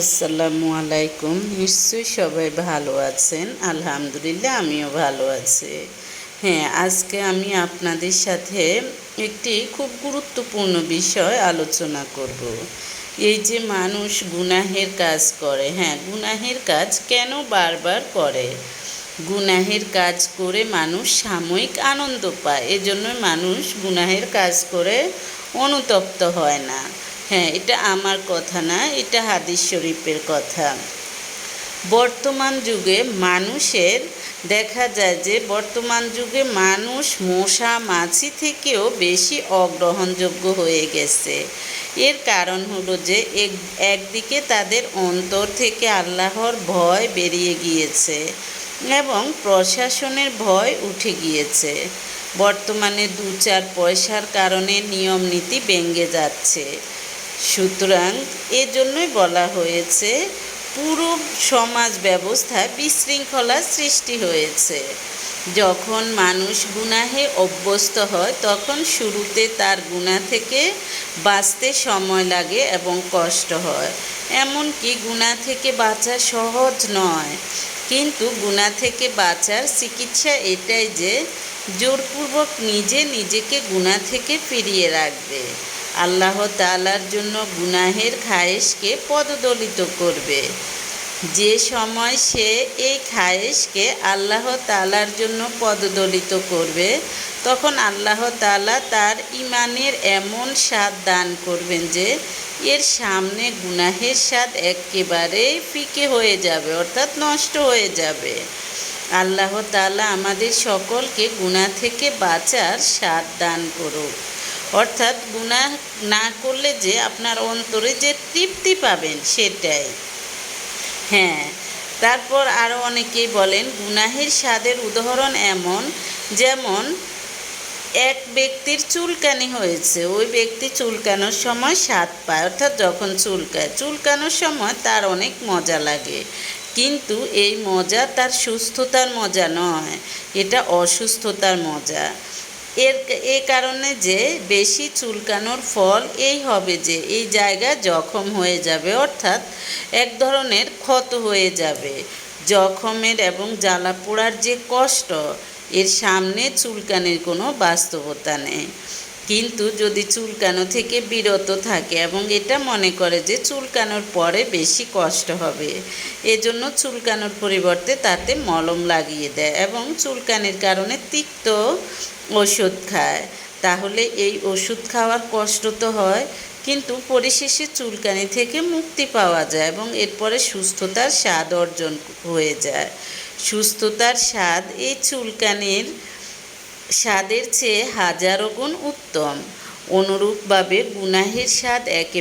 আসসালামু আলাইকুম। নিশ্চয়ই সবাই ভালো আছেন। আলহামদুলিল্লাহ, আমিও ভালো আছি। হ্যাঁ আজকে আমি আপনাদের সাথে একটি খুব গুরুত্বপূর্ণ বিষয় আলোচনা করব। এই যে মানুষ গুনাহের কাজ করে হ্যাঁ গুনাহের কাজ কেন বারবার করে? গুনাহের কাজ করে মানুষ সাময়িক আনন্দ পায়, এজন্য মানুষ গুনাহের কাজ করে অনুতপ্ত হয় না। হ্যাঁ এটা আমার কথা না, এটা হাদিস শরীফের কথা। বর্তমান যুগে মানুষের দেখা যায় যে, বর্তমান যুগে মানুষ মশা, মাছি থেকেও বেশি অগ্রহণযোগ্য হয়ে গেছে। এর কারণ হলো যে, এক, একদিকে তাদের অন্তর থেকে আল্লাহর ভয় বেরিয়ে গিয়েছে এবং প্রশাসনের ভয় উঠে গিয়েছে। বর্তমানে দু চার পয়সার কারণে নিয়ম নীতি ভেঙে যাচ্ছে। সুতরাং এজন্যই বলা হয়েছে, পুরো সমাজ ব্যবস্থায় বিশৃঙ্খলার সৃষ্টি হয়েছে। যখন মানুষ গুনাহে অভ্যস্ত হয়, তখন শুরুতে তার গুণা থেকে বাঁচতে সময় লাগে এবং কষ্ট হয়। এমনকি গুণা থেকে বাঁচা সহজ নয়। কিন্তু গুণা থেকে বাঁচার চিকিৎসা এটাই যে, জোরপূর্বক নিজে নিজেকে গুণা থেকে ফিরিয়ে রাখবে। আল্লাহ তালার জন্য গুনাহের খায়েশকে পদদলিত করবে। যে সময় সে এই খায়েশকে আল্লাহ তালার জন্য পদদলিত করবে, তখন আল্লাহ তালা তার ইমানের এমন স্বাদ দান করবেন যে, এর সামনে গুনাহের স্বাদ একেবারে ফিকে হয়ে যাবে, অর্থাৎ নষ্ট হয়ে যাবে। আল্লাহ তালা আমাদের সকলকে গুণা থেকে বাঁচার স্বাদ দান করুক। অর্থাৎ গুনাহ না করলে যে আপনার অন্তরে যে তৃপ্তি পাবেন সেটাই। হ্যাঁ তারপর আরও অনেকেই বলেন, গুনাহের স্বাদের উদাহরণ এমন, যেমন এক ব্যক্তির চুলকানি হয়েছে, ওই ব্যক্তি চুলকানোর সময় স্বাদ পায়, অর্থাৎ যখন চুলকায়, চুলকানোর সময় তার অনেক মজা লাগে। কিন্তু এই মজা তার সুস্থতার মজা নয়, এটা অসুস্থতার মজা। এর এ কারণে যে বেশি চুলকানোর ফল এই হবে যে এই জায়গা জখম হয়ে যাবে, অর্থাৎ এক ধরনের ক্ষত হয়ে যাবে। জখমের এবং জ্বালা পোড়ার যে কষ্ট, এর সামনে চুলকানির কোনো বাস্তবতা নেই। কিন্তু যদি চুলকানো থেকে বিরত থাকে এবং এটা মনে করে যে চুলকানোর পরে বেশি কষ্ট হবে, এজন্য চুলকানোর পরিবর্তে তাতে মলম লাগিয়ে দেয় এবং চুলকানির কারণে তিক্ত ওষুধ খায়। তাহলে এই ওষুধ খাওয়ার কষ্ট তো হয়, কিন্তু পরিশেষে চুলকানি থেকে মুক্তি পাওয়া যায় এবং এরপরে সুস্থতার স্বাদ অর্জন হয়ে যায়। সুস্থতার স্বাদ এই চুলকানির স্বাদের চেয়ে হাজারো গুণ উত্তম। অনুরূপভাবে গুনাহের স্বাদ একে